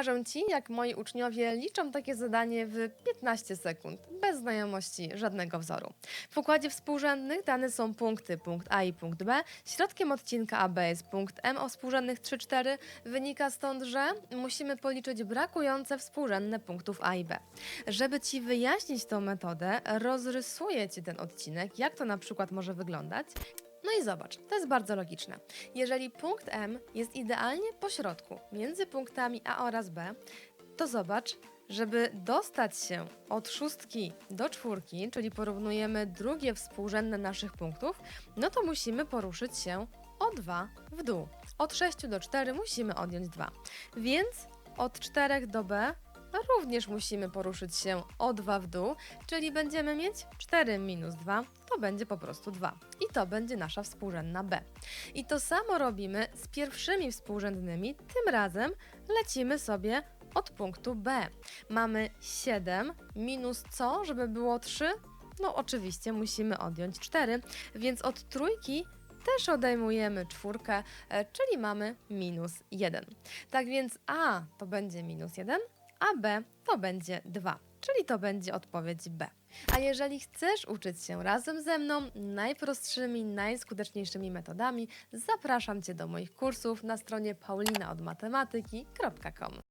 Pokażę Ci, jak moi uczniowie liczą takie zadanie w 15 sekund, bez znajomości żadnego wzoru. W układzie współrzędnych dane są punkty punkt A i punkt B. Środkiem odcinka AB jest punkt M o współrzędnych 3-4. Wynika stąd, że musimy policzyć brakujące współrzędne punktów A i B. Żeby Ci wyjaśnić tą metodę, rozrysuję Ci ten odcinek, jak to na przykład może wyglądać. No i zobacz, to jest bardzo logiczne. Jeżeli punkt M jest idealnie po środku między punktami A oraz B, to zobacz, żeby dostać się od szóstki do czwórki, czyli porównujemy drugie współrzędne naszych punktów, no to musimy poruszyć się o 2 w dół. Od 6 do 4 musimy odjąć 2. Więc od 4 do B również musimy poruszyć się o 2 w dół, czyli będziemy mieć 4 minus 2, to będzie po prostu 2. I to będzie nasza współrzędna B. I to samo robimy z pierwszymi współrzędnymi, tym razem lecimy sobie od punktu B. Mamy 7 minus co, żeby było 3? No oczywiście musimy odjąć 4, więc od trójki też odejmujemy czwórkę, e, czyli mamy minus 1. Tak więc A to będzie minus 1, a B to będzie 2, czyli to będzie odpowiedź B. A jeżeli chcesz uczyć się razem ze mną najprostszymi, najskuteczniejszymi metodami, zapraszam Cię do moich kursów na stronie paulinaodmatematyki.com.